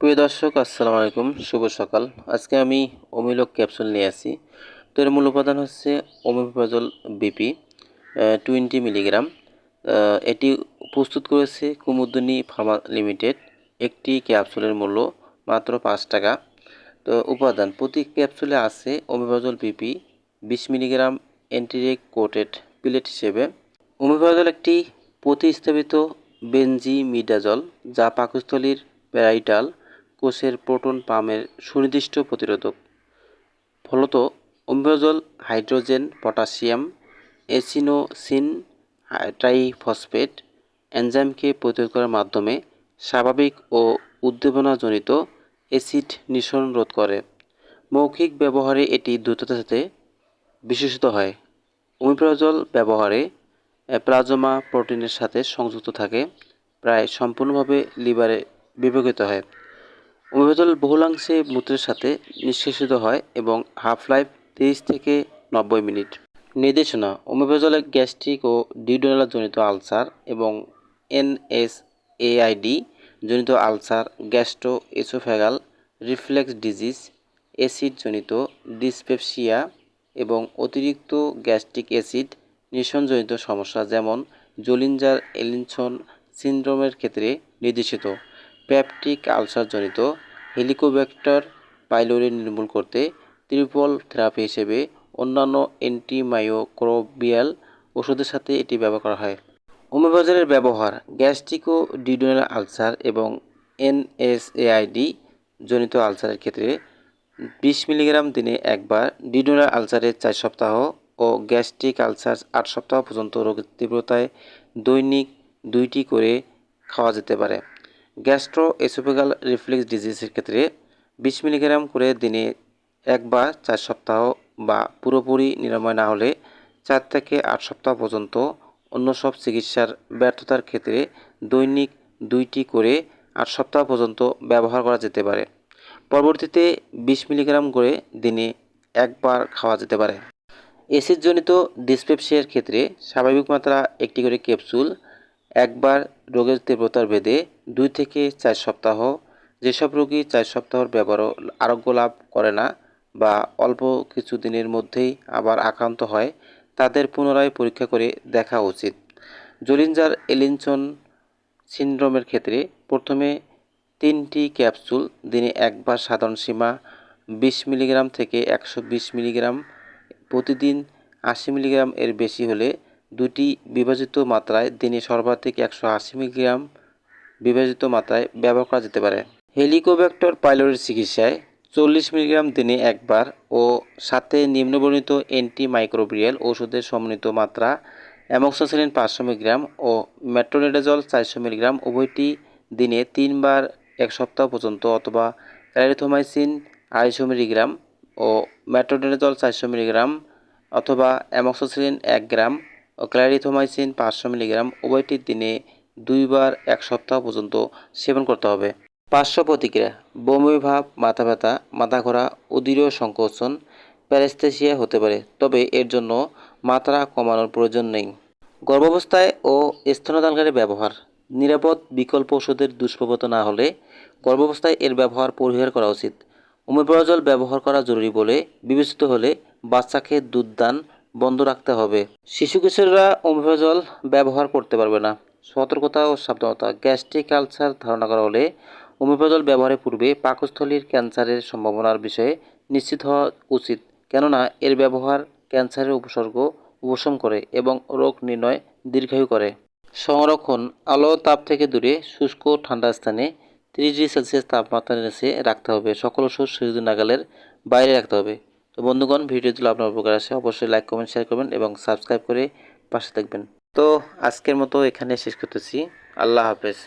প্রিয় দর্শক, আসসালামু আলাইকুম। শুভ সকাল। আজকে আমি অমিলক ক্যাপসুল নিয়ে আসি। তো এর মূল উপাদান হচ্ছে ওমিপ্রাজল বিপি টোয়েন্টি মিলিগ্রাম। এটি প্রস্তুত করেছে কুমুদিনী ফার্মা লিমিটেড, একটি ক্যাপসুলের মূল্য মাত্র পাঁচ টাকা। তো উপাদান, প্রতি ক্যাপসুলে আছে ওমিপ্রাজল বিপি বিশ মিলিগ্রাম অ্যান্টিরেক কোটেড পিলেট হিসেবে। ওমিপ্রাজল একটি প্রতিস্থাপিত বেনজিমিডাজল, যা পাকস্থলীর প্যারাইটাল কোষের প্রোটন পাম্পের সুনির্দিষ্ট প্রতিরোধক। ফলত অম্বিওজল হাইড্রোজেন, পটাশিয়াম, এসিনোসিন, ট্রাইফসফেট, এনজাইমকে প্রতিরোধ করার মাধ্যমে স্বাভাবিক ও উদ্দীপনাজনিত অ্যাসিড নিঃসরণ রোধ করে। মৌখিক ব্যবহারে এটি দ্রুততার সাথে বিশেষিত হয়। ওমিপ্রাজল ব্যবহারে প্লাজমা প্রোটিনের সাথে সংযুক্ত থাকে, প্রায় সম্পূর্ণভাবে লিভারে বিভাজিত হয়। ওমিপ্রাজল বহুলাংশে মূত্রের সাথে নিষ্কাশিত হয় এবং হাফ লাইফ তিরিশ থেকে নব্বই মিনিট। নির্দেশনা ওমিপ্রাজলে গ্যাস্ট্রিক ও ডিউডোনাল জনিত আলসার এবং এনএসএআইডি জনিত ulcer gastro oesophageal reflex disease acid জনিত ডিসপেপসিয়া এবং অতিরিক্ত গ্যাস্ট্রিক অ্যাসিড নিঃসরণজনিত সমস্যা যেমন জোলিঞ্জার এলিনসন সিনড্রোমের ক্ষেত্রে নির্দেশিত। পেপটিক আলসারজনিত হেলিকোব্যাক্টর পাইলোরি নির্মূল করতে ত্রিপল থেরাপি হিসেবে অন্যান্য অ্যান্টিমায়োক্রোবিয়াল ওষুধের সাথে এটি ব্যবহার করা হয়। ওমেবাজারের ব্যবহার গ্যাস্ট্রিক ও ডিউডোনাল আলসার এবং এনএসএআইডি জনিত আলসারের ক্ষেত্রে বিশ মিলিগ্রাম দিনে একবার ডিডোনাল আলসারের চার সপ্তাহ ও গ্যাস্ট্রিক আলসার আট সপ্তাহ পর্যন্ত রোগের তীব্রতায় দৈনিক দুইটি করে খাওয়া যেতে পারে। গ্যাস্ট্রো এসোফেগাল রিফ্লেক্স ডিজিজের ক্ষেত্রে বিশ মিলিগ্রাম করে দিনে একবার চার সপ্তাহ বা পুরোপুরি নিরাময় না হলে চার থেকে আট সপ্তাহ পর্যন্ত অন্য সব চিকিৎসার ব্যর্থতার ক্ষেত্রে দৈনিক দুইটি করে আট সপ্তাহ পর্যন্ত ব্যবহার করা যেতে পারে। পরবর্তীতে বিশ মিলিগ্রাম করে দিনে একবার খাওয়া যেতে পারে। এসিডজনিত ডিসপেপসিয়ার ক্ষেত্রে স্বাভাবিক মাত্রা একটি করে ক্যাপসুল একবার রোগের তীব্রতার ভেদে দুই থেকে চার সপ্তাহ, যেসব রোগী চার সপ্তাহর ব্যবহার আরোগ্য লাভ করে না বা অল্প কিছু দিনের মধ্যেই আবার আক্রান্ত হয়, তাদের পুনরায় পরীক্ষা করে দেখা উচিত। জোলিঞ্জার এলিনসন সিনড্রোমের ক্ষেত্রে প্রথমে তিনটি ক্যাপসুল দিনে একবার সাধারণ সীমা বিশ মিলিগ্রাম থেকে একশো বিশ মিলিগ্রাম, প্রতিদিন আশি মিলিগ্রাম এর বেশি হলে দুটি বিভাজিত মাত্রায় দিনে সর্বাধিক একশো আশি মিলিগ্রাম বিভাজিত মাত্রায় ব্যবহার করা যেতে পারে। হেলিকোব্যাক্টর পাইলোরির চিকিৎসায় চল্লিশ মিলিগ্রাম দিনে একবার ও সাথে নিম্নবর্ণিত অ্যান্টিমাইক্রোবিয়াল ওষুধের সমন্বিত মাত্রা অ্যামক্সোসিলিন পাঁচশো মিলিগ্রাম ও মেট্রোনিডাজল চারশো মিলিগ্রাম উভয়টি দিনে তিনবার এক সপ্তাহ পর্যন্ত অথবা ক্যারিথোমাইসিন আড়াইশো মিলিগ্রাম ও মেট্রোনিডাজল চারশো মিলিগ্রাম অথবা অ্যামক্সোসিলিন এক গ্রাম ও ক্ল্যারিথোমাইসিন পাঁচশো মিলিগ্রাম উভয়টি দিনে দুইবার এক সপ্তাহ পর্যন্ত সেবন করতে হবে। পার্শ্ব প্রতিক্রিয়া, বমি ভাব, মাথা ব্যথা মাথা ঘোরা উদীর সংকোচন, প্যারেস্থেসিয়া হতে পারে, তবে এর জন্য মাত্রা কমানোর প্রয়োজন নেই। গর্ভাবস্থায় ও স্তনদানকারী ব্যবহার, নিরাপদ বিকল্প ওষুধের দুষ্প্রবত না হলে গর্ভাবস্থায় এর ব্যবহার পরিহার করা উচিত। ওমেপ্রাজল ব্যবহার করা জরুরি বলে বিবেচিত হলে বাচ্চাকে দুধদান বন্ধ রাখতে হবে। শিশু কিশোররা ওমেপ্রাজল ব্যবহার করতে পারবে না। সতর্কতা ও সাবধানতা গ্যাস্ট্রিক আলসার ধারণা করা হলে ওমিপ্রাজল ব্যবহারের পূর্বে পাকস্থলীর ক্যান্সারের সম্ভাবনার বিষয়ে নিশ্চিত হওয়া উচিত। কেননা, এর ব্যবহার ক্যান্সারের উপসর্গ উপশম করে এবং রোগ নির্ণয় দীর্ঘায়ু করে। সংরক্ষণ, আলো তাপ থেকে দূরে, শুষ্ক ঠান্ডা স্থানে তিরিশ ডিগ্রি সেলসিয়াস তাপমাত্রা নিচে রাখতে হবে। সকল ওষুধ সূর্য নাগালের বাইরে রাখতে হবে। তো বন্ধুগণ ভিডিও যদি আপনার উপকার আসে, অবশ্যই লাইক কমেন্ট শেয়ার করবেন এবং সাবস্ক্রাইব করে পাশে থাকবেন। তো আজকের মতো এখানে শেষ করতেছি। আল্লাহ হাফেজ।